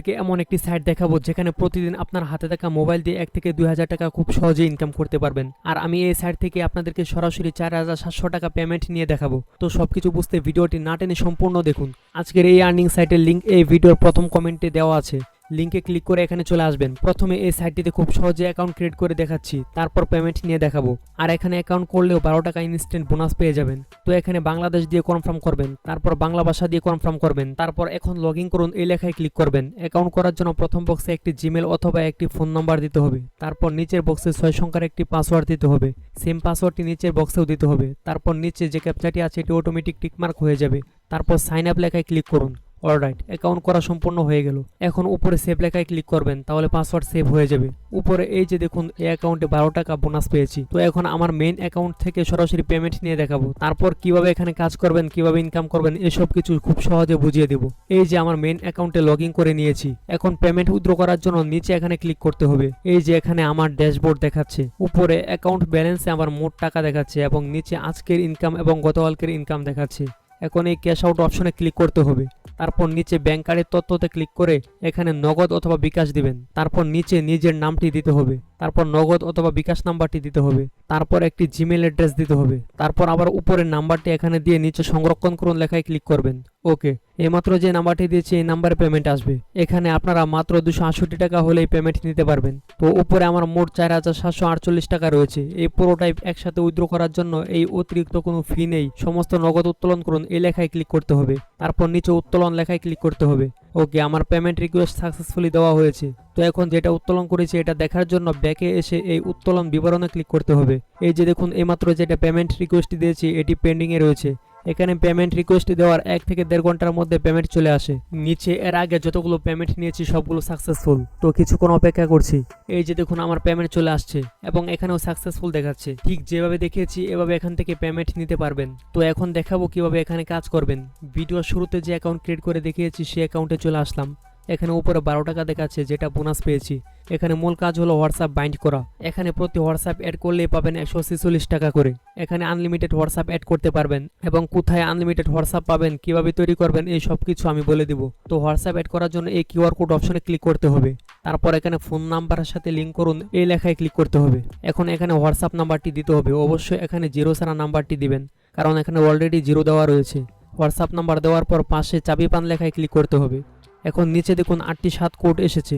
আপনাকে এমন একটি সাইট দেখাবো যেখানে প্রতিদিন আপনার হাতে থাকা মোবাইল দিয়ে এক থেকে দুই হাজার টাকা খুব সহজে ইনকাম করতে পারবেন। আর আমি এই সাইট থেকে আপনাদেরকে সরাসরি চার হাজার সাতশো টাকা পেমেন্ট নিয়ে দেখাবো। তো সবকিছু বুঝতে ভিডিওটি না টেনে সম্পূর্ণ দেখুন। আজকের এই আর্নিং সাইটের লিঙ্ক এই ভিডিওর প্রথম কমেন্টে দেওয়া আছে। লিঙ্কে ক্লিক করে এখানে চলে আসবেন। প্রথমে এই সাইটটিতে খুব সহজে অ্যাকাউন্ট ক্রিয়েট করে দেখাচ্ছি। তারপর পেমেন্ট নিয়ে দেখাবো। আর এখানে অ্যাকাউন্ট করলেও বারো টাকা ইনস্ট্যান্ট বোনাস পেয়ে যাবেন। তো এখানে বাংলাদেশ দিয়ে কনফার্ম করবেন, তারপর বাংলা ভাষা দিয়ে কনফার্ম করবেন, তারপর এখন লগ করুন এই লেখায় ক্লিক করবেন। অ্যাকাউন্ট করার জন্য প্রথম বক্সে একটি জিমেল অথবা একটি ফোন নাম্বার দিতে হবে। তারপর নিচের বক্সে ছয় সংখ্যার একটি পাসওয়ার্ড দিতে হবে। সেম পাসওয়ার্ডটি নিচের বক্সেও দিতে হবে। তারপর নিচে যে ক্যাপচাটি আছে, এটি অটোমেটিক টিকমার্ক হয়ে যাবে। তারপর সাইন আপ লেখায় ক্লিক করুন। অলরাইট অ্যাকাউন্ট করা সম্পূর্ণ হয়ে গেল। এখন উপরে সেভ লেখায় ক্লিক করবেন, তাহলে পাসওয়ার্ড সেভ হয়ে যাবে। উপরে এই যে দেখুন, এই অ্যাকাউন্টে বারো টাকা বোনাস পেয়েছি। তো এখন আমার মেইন অ্যাকাউন্ট থেকে সরাসরি পেমেন্ট নিয়ে দেখাবো। তারপর কীভাবে এখানে কাজ করবেন, কীভাবে ইনকাম করবেন, এসব কিছু খুব সহজে বুঝিয়ে দেবো। এই যে আমার মেইন অ্যাকাউন্টে লগ করে নিয়েছি। এখন পেমেন্ট উইথড্র করার জন্য নিচে এখানে ক্লিক করতে হবে। এই যে এখানে আমার ড্যাশবোর্ড দেখাচ্ছে। উপরে অ্যাকাউন্ট ব্যালেন্সে আমার মোট টাকা দেখাচ্ছে এবং নিচে আজকের ইনকাম এবং গতকালকের ইনকাম দেখাচ্ছে। এখন এই ক্যাশ আউট অপশনে ক্লিক করতে হবে। তারপর নিচে ব্যাংক কার্ডের তথ্যতে ক্লিক করে এখানে নগদ অথবা বিকাশ দিবেন। তারপর নিচে নিজের নামটি দিতে হবে। তারপর নগদ অথবা বিকাশ নাম্বারটি দিতে হবে। তারপর একটি জিমেল অ্যাড্রেস দিতে হবে। তারপর আবার উপরের নাম্বারটি এখানে দিয়ে নিচে সংরক্ষণ করুন লেখায় ক্লিক করবেন। ওকে, এইমাত্র যে নাম্বারটি দিয়েছি এই নাম্বারে পেমেন্ট আসবে। এখানে আপনারা মাত্র দুশো আষট্টি টাকা হলেই পেমেন্ট নিতে পারবেন। তো উপরে আমার মোট চার হাজার সাতশো আটচল্লিশ টাকা রয়েছে। এই পুরোটাই একসাথে উইথড্র করার জন্য এই অতিরিক্ত কোনো ফি নেই। সমস্ত নগদ উত্তোলন করুন, এই লেখায় ক্লিক করতে হবে। তারপর নিচে উত্তোলন লেখায় ক্লিক করতে হবে। ওকে, আমার পেমেন্ট রিকোয়েস্ট সাকসেসফুলি দেওয়া হয়েছে। তো এখন যেটা উত্তোলন করেছি এটা দেখার জন্য ব্যাকে এসে এই উত্তোলন বিবরণে ক্লিক করতে হবে। এই যে দেখুন, এইমাত্র যেটা পেমেন্ট রিকোয়েস্ট দিয়েছি, এটি পেন্ডিংয়ে রয়েছে। এখানে পেমেন্ট রিকোয়েস্ট দেওয়ার এক থেকে দেড় ঘণ্টার মধ্যে পেমেন্ট চলে আসে। নিচে এর আগে যতগুলো পেমেন্ট নিয়েছি, সবগুলো সাকসেসফুল তো কিছুক্ষণ অপেক্ষা করছি। এই যে দেখুন, আমার পেমেন্ট চলে আসছে এবং এখানেও সাকসেসফুল দেখাচ্ছে। ঠিক যেভাবে দেখিয়েছি, এভাবে এখান থেকে পেমেন্ট নিতে পারবেন। তো এখন দেখাবো কীভাবে এখানে কাজ করবেন। ভিডিও শুরুতে যে অ্যাকাউন্ট ক্রিয়েট করে দেখিয়েছি, সেই অ্যাকাউন্টে চলে আসলাম। এখানে উপরে বারো টাকা দেখাচ্ছে যেটা বোনাস পেয়েছি। এখানে মূল কাজ হলো হোয়াটসঅ্যাপ বাইন্ড করা। এখানে প্রতি হোয়াটসঅ্যাপ অ্যাড করলেই পাবেন একশো ছেচল্লিশ টাকা করে। এখানে আনলিমিটেড হোয়াটসঅ্যাপ অ্যাড করতে পারবেন এবং কোথায় আনলিমিটেড হোয়াটসঅ্যাপ পাবেন, কীভাবে তৈরি করবেন, এই সব কিছু আমি বলে দিব। তো হোয়াটসঅ্যাপ অ্যাড করার জন্য এই কিউআর কোড অপশনে ক্লিক করতে হবে। তারপর এখানে ফোন নাম্বারের সাথে লিঙ্ক করুন, এই লেখায় ক্লিক করতে হবে। এখন এখানে হোয়াটসঅ্যাপ নাম্বারটি দিতে হবে। অবশ্যই এখানে জিরো সারা নাম্বারটি দিবেন, কারণ এখানে অলরেডি জিরো দেওয়া রয়েছে। হোয়াটসঅ্যাপ নাম্বার দেওয়ার পর পাশে চাবি পান লেখায় ক্লিক করতে হবে। এখন নিচে দেখুন আটটি সাত কোড এসেছে,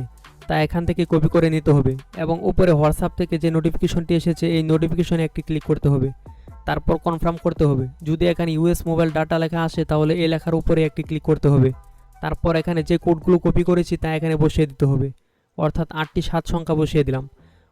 তা এখান থেকে কপি করে নিতে হবে এবং উপরে হোয়াটসঅ্যাপ থেকে যে নোটিফিকেশনটি এসেছে, এই নোটিফিকেশনে একটি ক্লিক করতে হবে। তারপর কনফার্ম করতে হবে। যদি এখানে ইউএস মোবাইল ডাটা লেখা আসে, তাহলে এই লেখার উপরে একটি ক্লিক করতে হবে। তারপর এখানে যে কোডগুলো কপি করেছি, তা এখানে বসিয়ে দিতে হবে। অর্থাৎ আটটি সাত সংখ্যা বসিয়ে দিলাম।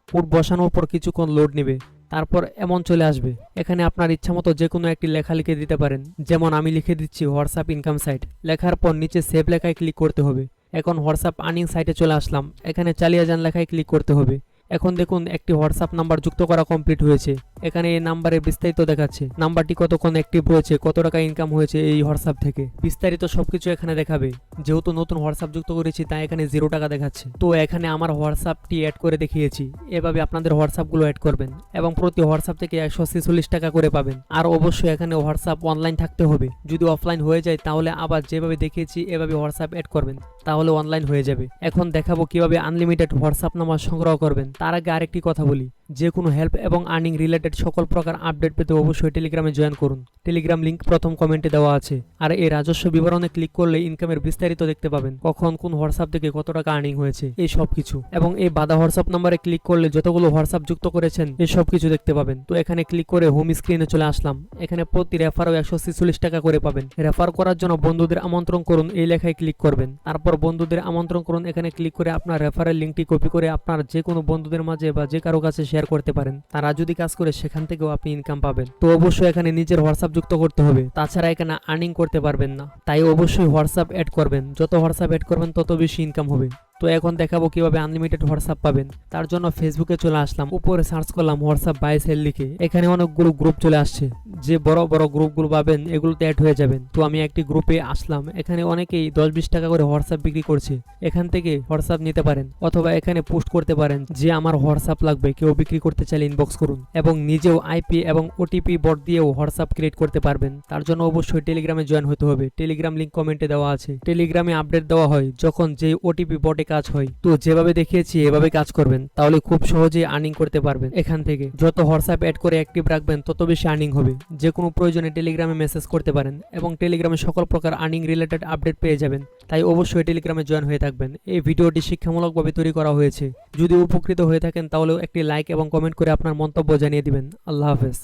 কোড বসানোর পর কিছুক্ষণ লোড নেবে। তারপর এমন চলে আসবে। এখানে আপনার ইচ্ছা মতো যে কোনো একটি লেখা লিখে দিতে পারেন। যেমন আমি লিখে দিচ্ছি হোয়াটসঅ্যাপ ইনকাম সাইট। লেখার পর নিচে সেভ লেখায় ক্লিক করতে হবে। এখন হোয়াটসঅ্যাপ আর্নিং সাইটে চলে আসলাম। এখানে চালিয়া যান লেখায় ক্লিক করতে হবে। এখন দেখুন, একটি হোয়াটসঅ্যাপ নাম্বার যুক্ত করা কমপ্লিট হয়েছে। এখানে এই নাম্বারে বিস্তারিত দেখাচ্ছে। নাম্বারটি কতক্ষণ অ্যাক্টিভ রয়েছে কত টাকা ইনকাম হয়েছে এই হোয়াটসঅ্যাপ থেকে। বিস্তারিত সবকিছু এখানে দেখাবে। যেহেতু নতুন হোয়াটসঅ্যাপ যুক্ত করেছি, তাই এখানে জিরো টাকা দেখাচ্ছে। তো এখানে আমার হোয়াটসঅ্যাপটি অ্যাড করে দেখিয়েছি। এভাবে আপনাদের হোয়াটসঅ্যাপগুলো অ্যাড করবেন এবং প্রতি হোয়াটসঅ্যাপ থেকে একশো ছেচল্লিশ টাকা করে পাবেন। আর অবশ্যই এখানে হোয়াটসঅ্যাপ অনলাইন থাকতে হবে। যদি অফলাইন হয়ে যায়, তাহলে আবার যেভাবে দেখিয়েছি, এভাবে হোয়াটসঅ্যাপ অ্যাড করবেন। তাহলে অনলাইন হয়ে যাবে। এখন দেখাবো কীভাবে আনলিমিটেড হোয়াটসঅ্যাপ নাম্বার সংগ্রহ করবেন। তার আগে আরেকটি কথা বলি। যে কোনো হেল্প এবং আর্নিং রিলেটেড সকল প্রকার আপডেট পেতে অবশ্যই টেলিগ্রামে জয়েন করুন। টেলিগ্রাম লিংক প্রথম কমেন্টে দেওয়া আছে। আর এই রাজস্ব বিবরণে ক্লিক করলে ইনকামের বিস্তারিত দেখতে পাবেন। কখন কোন হোয়াটসঅ্যাপ থেকে কত টাকা আর্নিং হয়েছে, এই সব কিছু এবং এই বাধা হোয়াটসঅ্যাপ নাম্বারে ক্লিক করলে যতগুলো হোয়াটসঅ্যাপ যুক্ত করেছেন, এই সব কিছু দেখতে পাবেন। তো এখানে ক্লিক করে হোম স্ক্রিনে চলে আসলাম। এখানে প্রতি রেফারও একশো ছেচল্লিশ টাকা করে পাবেন। রেফার করার জন্য বন্ধুদের আমন্ত্রণ করুন, এই লেখায় ক্লিক করবেন। তারপর বন্ধুদের আমন্ত্রণ করুন, এখানে ক্লিক করে আপনার রেফারের লিঙ্কটি কপি করে আপনার যে কোনো বন্ধুদের মাঝে বা যে কারও কাছে শেয়ার করতে পারেন। তারা যদি কাজ করে, সেখান থেকেও আপনি ইনকাম পাবেন। তো অবশ্যই এখানে নিজের হোয়াটসঅ্যাপ যুক্ত করতে হবে। তাছাড়া এখানে আর্নিং করতে পারবেন না। তাই অবশ্যই হোয়াটসঅ্যাপ অ্যাড করবেন। যত হোয়াটসঅ্যাপ অ্যাড করবেন, তত বেশি ইনকাম হবে। তো এখন দেখাবো কীভাবে আনলিমিটেড হোয়াটসঅ্যাপ পাবেন। তার জন্য ফেসবুকে চলে আসলাম, উপরে সার্চ করলাম হোয়াটসঅ্যাপ বাই সেল লিখে। এখানে অনেকগুলো গ্রুপ চলে আসছে। যে বড় বড় গ্রুপগুলো পাবেন, এগুলোতে অ্যাড হয়ে যাবেন। তো আমি একটি গ্রুপে আসলাম। এখানে অনেকেই দশ বিশ টাকা করে হোয়াটসঅ্যাপ বিক্রি করছে। এখান থেকে হোয়াটসঅ্যাপ নিতে পারেন অথবা এখানে পোস্ট করতে পারেন যে আমার হোয়াটসঅ্যাপ লাগবে। কেউ বিক্রি করতে চাইলে ইনবক্স করুন এবং নিজেও আইপি এবং ওটিপি বট দিয়েও হোয়াটসঅ্যাপ ক্রিয়েট করতে পারবেন। তার জন্য অবশ্যই টেলিগ্রামে জয়েন হতে হবে। টেলিগ্রাম লিঙ্ক কমেন্টে দেওয়া আছে। টেলিগ্রামে আপডেট দেওয়া হয় যখন যে ওটিপি বটে কাজ হয়। তো যেভাবে দেখিয়েছি, এভাবে কাজ করবেন, তাহলে খুব সহজেই আর্নিং করতে পারবেন এখান থেকে। যত হোয়াটসঅ্যাপ অ্যাড করে অ্যাক্টিভ রাখবেন, তত বেশি আর্নিং হবে। যে কোনো প্রয়োজনে টেলিগ্রামে মেসেজ করতে পারেন এবং টেলিগ্রামে সকল প্রকার আর্নিং রিলেটেড আপডেট পেয়ে যাবেন। তাই অবশ্যই টেলিগ্রামে জয়েন হয়ে থাকবেন। এই ভিডিওটি শিক্ষামূলকভাবে তৈরি করা হয়েছে। যদি উপকৃত হয়ে থাকেন, তাহলেও একটি লাইক এবং কমেন্ট করে আপনার মন্তব্য জানিয়ে দিবেন। আল্লাহ হাফেজ।